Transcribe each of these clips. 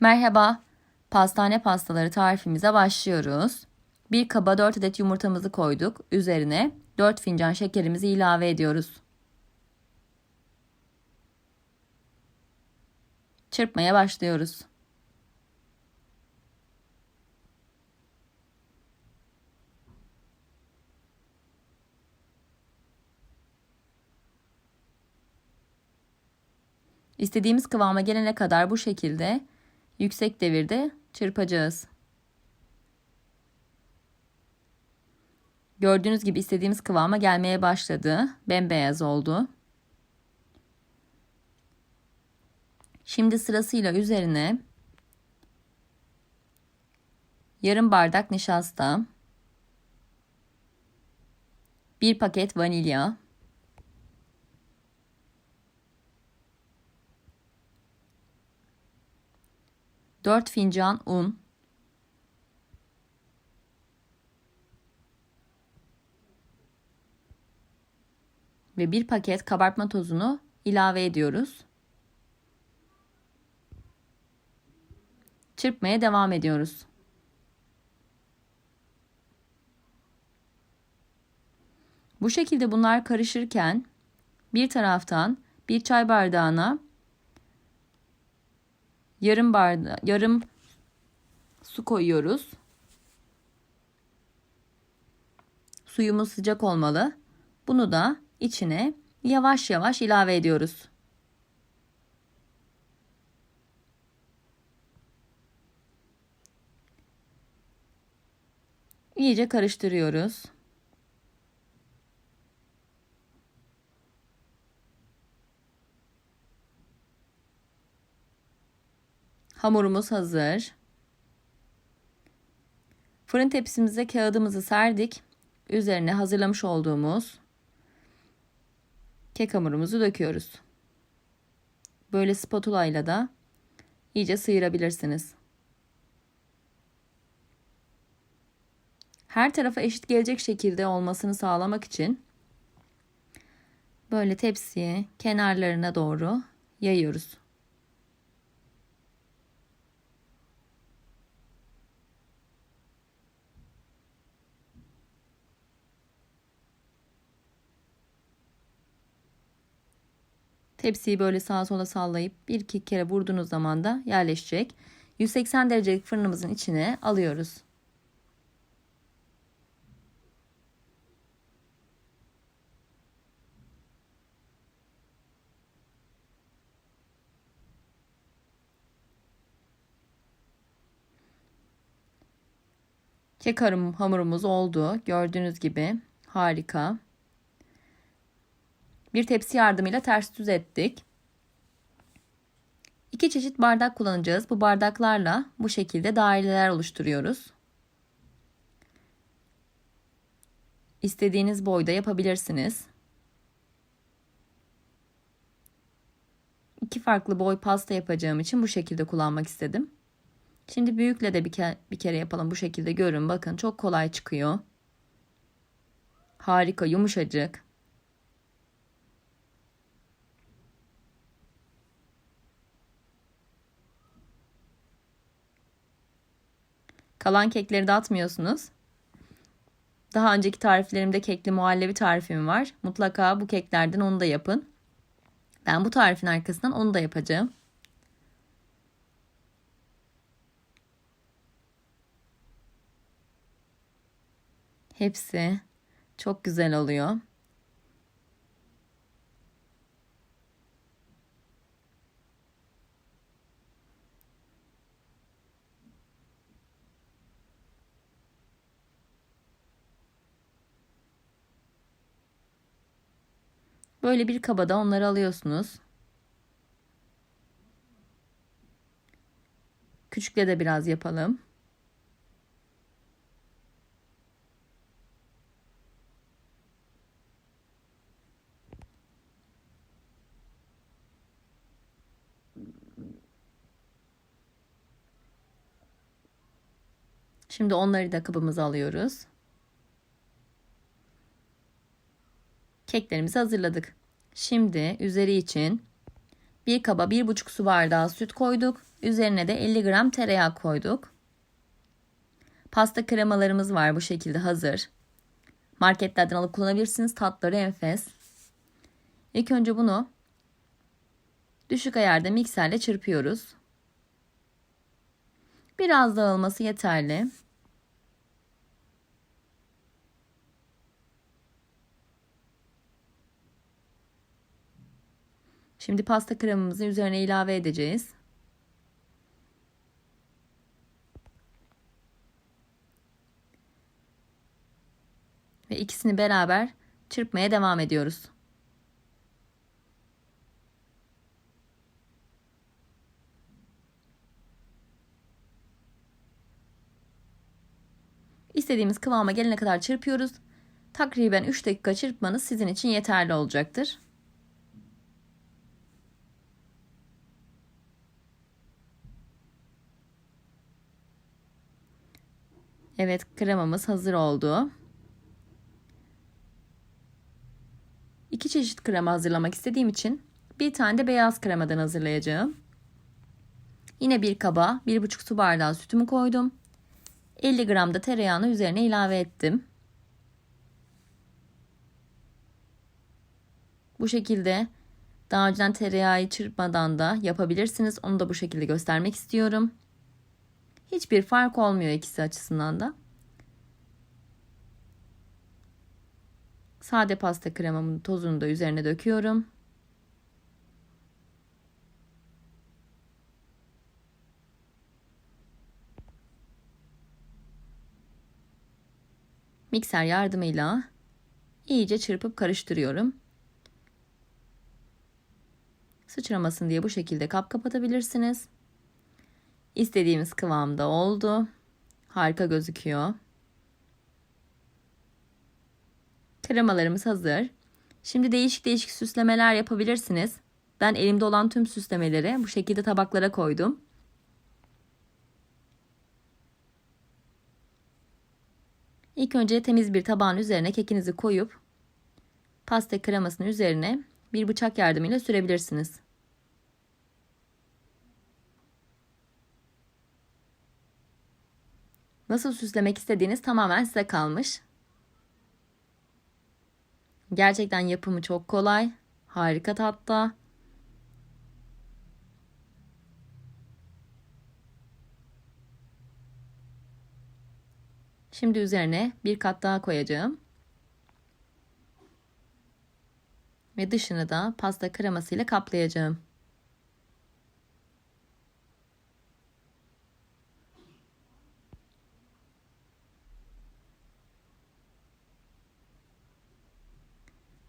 Merhaba, pastane pastaları tarifimize başlıyoruz. Bir kaba 4 adet yumurtamızı koyduk. Üzerine 4 fincan şekerimizi ilave ediyoruz. Çırpmaya başlıyoruz. İstediğimiz kıvama gelene kadar bu şekilde yüksek devirde çırpacağız. Gördüğünüz gibi istediğimiz kıvama gelmeye başladı. Bembeyaz oldu. Şimdi sırasıyla üzerine yarım bardak nişasta, bir paket vanilya, 4 fincan un, ve bir paket kabartma tozunu ilave ediyoruz. Çırpmaya devam ediyoruz. Bu şekilde bunlar karışırken bir taraftan bir çay bardağına yarım bardağı yarım su koyuyoruz. Suyumuz sıcak olmalı. Bunu da içine yavaş yavaş ilave ediyoruz. İyice karıştırıyoruz. Hamurumuz hazır. Fırın tepsimize kağıdımızı serdik. Üzerine hazırlamış olduğumuz kek hamurumuzu döküyoruz. Böyle spatula ile de iyice sıyırabilirsiniz. Her tarafa eşit gelecek şekilde olmasını sağlamak için böyle tepsiye kenarlarına doğru yayıyoruz. Tepsiyi böyle sağa sola sallayıp bir iki kere vurduğunuz zaman da yerleşecek. 180 derecelik fırınımızın içine alıyoruz. Kek hamurumuz oldu. Gördüğünüz gibi harika. Bir tepsi yardımıyla ters düz ettik. İki çeşit bardak kullanacağız. Bu bardaklarla bu şekilde daireler oluşturuyoruz. İstediğiniz boyda yapabilirsiniz. İki farklı boy pasta yapacağım için bu şekilde kullanmak istedim. Şimdi büyükle de bir, ke bir kere yapalım bu şekilde görün. Bakın çok kolay çıkıyor. Harika yumuşacık. Kalan kekleri de atmıyorsunuz. Daha önceki tariflerimde kekli muhallebi tarifim var. Mutlaka bu keklerden onu da yapın. Ben bu tarifin arkasından onu da yapacağım. Hepsi çok güzel oluyor. Böyle bir kabada onları alıyorsunuz. Küçükle de biraz yapalım. Şimdi onları da kabımıza alıyoruz. Keklerimizi hazırladık. Şimdi üzeri için Bir kaba 1,5 su bardağı süt koyduk. Üzerine de 50 gram tereyağı koyduk. Pasta kremalarımız var bu şekilde hazır. Marketlerden alıp kullanabilirsiniz. Tatları enfes. İlk önce bunu düşük ayarda mikserle çırpıyoruz. Biraz dağılması yeterli. Şimdi pasta kremamızı üzerine ilave edeceğiz. Ve ikisini beraber çırpmaya devam ediyoruz. İstediğimiz kıvama gelene kadar çırpıyoruz. Takriben 3 dakika çırpmanız sizin için yeterli olacaktır. Evet kremamız hazır oldu. İki çeşit krema hazırlamak istediğim için bir tane de beyaz kremadan hazırlayacağım. Yine bir kaba 1,5 su bardağı sütümü koydum. 50 gram da tereyağını üzerine ilave ettim. Bu şekilde daha önceden tereyağı çırpmadan da yapabilirsiniz. Onu da bu şekilde göstermek istiyorum. Hiçbir fark olmuyor ikisi açısından da. Sade pasta kremamın tozunu da üzerine döküyorum. Mikser yardımıyla iyice çırpıp karıştırıyorum. Sıçramasın diye bu şekilde kap kapatabilirsiniz. İstediğimiz kıvamda oldu. Harika gözüküyor. Kremalarımız hazır. Şimdi değişik değişik süslemeler yapabilirsiniz. Ben elimde olan tüm süslemeleri bu şekilde tabaklara koydum. İlk önce temiz bir tabağın üzerine kekinizi koyup pasta kremasının üzerine bir bıçak yardımıyla sürebilirsiniz. Nasıl süslemek istediğiniz tamamen size kalmış. Gerçekten yapımı çok kolay. Harika tatta. Şimdi üzerine bir kat daha koyacağım. Ve dışını da pasta kremasıyla kaplayacağım.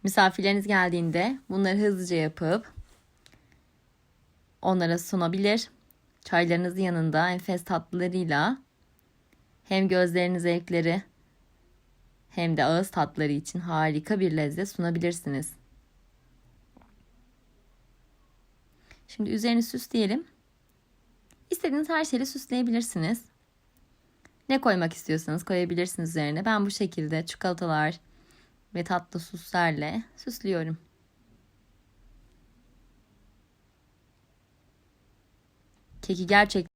Misafirleriniz geldiğinde bunları hızlıca yapıp onlara sunabilir. Çaylarınızın yanında enfes tatlılarıyla hem gözlerinin zevkleri hem de ağız tatları için harika bir lezzet sunabilirsiniz. Şimdi üzerini süsleyelim. İstediğiniz her şeyle süsleyebilirsiniz. Ne koymak istiyorsanız koyabilirsiniz üzerine. Ben bu şekilde çikolatalar, ve tatlı süslerle süslüyorum. Keki gerçek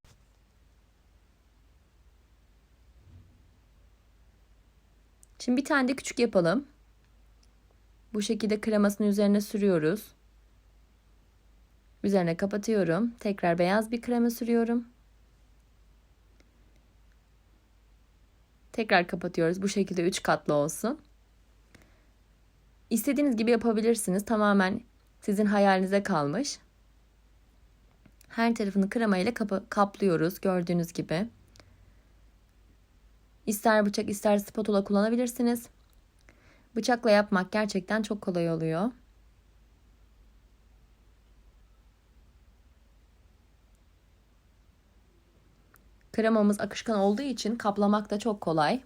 Şimdi bir tane de küçük yapalım. Bu şekilde kremasını üzerine sürüyoruz. Üzerine kapatıyorum. Tekrar beyaz bir krema sürüyorum. Tekrar kapatıyoruz. Bu şekilde 3 katlı olsun. İstediğiniz gibi yapabilirsiniz. Tamamen sizin hayalinize kalmış. Her tarafını krema ile kaplıyoruz gördüğünüz gibi. İster bıçak ister spatula kullanabilirsiniz. Bıçakla yapmak gerçekten çok kolay oluyor. Kremamız akışkan olduğu için kaplamak da çok kolay.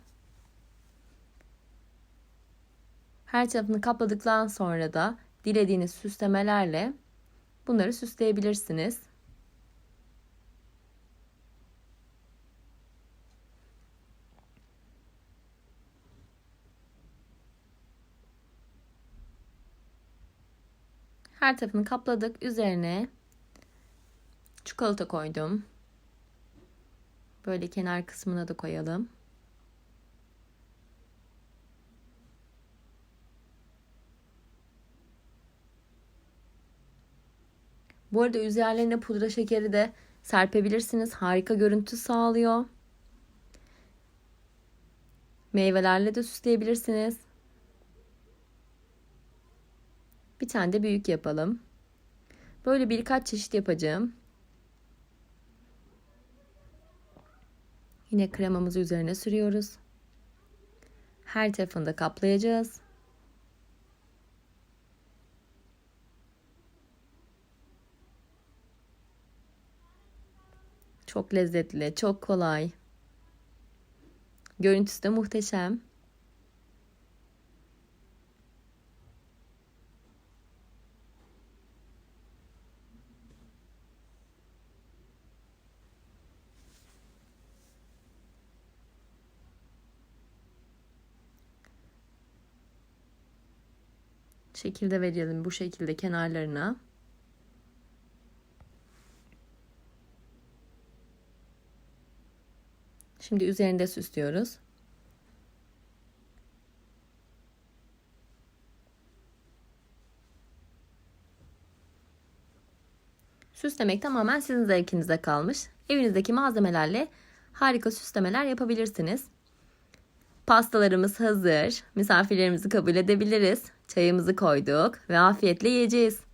Her tarafını kapladıktan sonra da dilediğiniz süslemelerle bunları süsleyebilirsiniz. Her tarafını kapladık. Üzerine Çikolata koydum. Böyle kenar kısmına da koyalım. Bu arada üzerlerine pudra şekeri de serpebilirsiniz. Harika görüntü sağlıyor. Meyvelerle de süsleyebilirsiniz. Bir tane de büyük yapalım. Böyle birkaç çeşit yapacağım. Yine kremamızı üzerine sürüyoruz. Her tarafını da kaplayacağız. Çok lezzetli, çok kolay. Görüntüsü de muhteşem. şekilde verelim bu şekilde kenarlarına. Şimdi üzerinde süslüyoruz. Süslemek tamamen sizin zevkinize kalmış. Evinizdeki malzemelerle harika süslemeler yapabilirsiniz. Pastalarımız hazır. Misafirlerimizi kabul edebiliriz. Çayımızı koyduk ve afiyetle yiyeceğiz.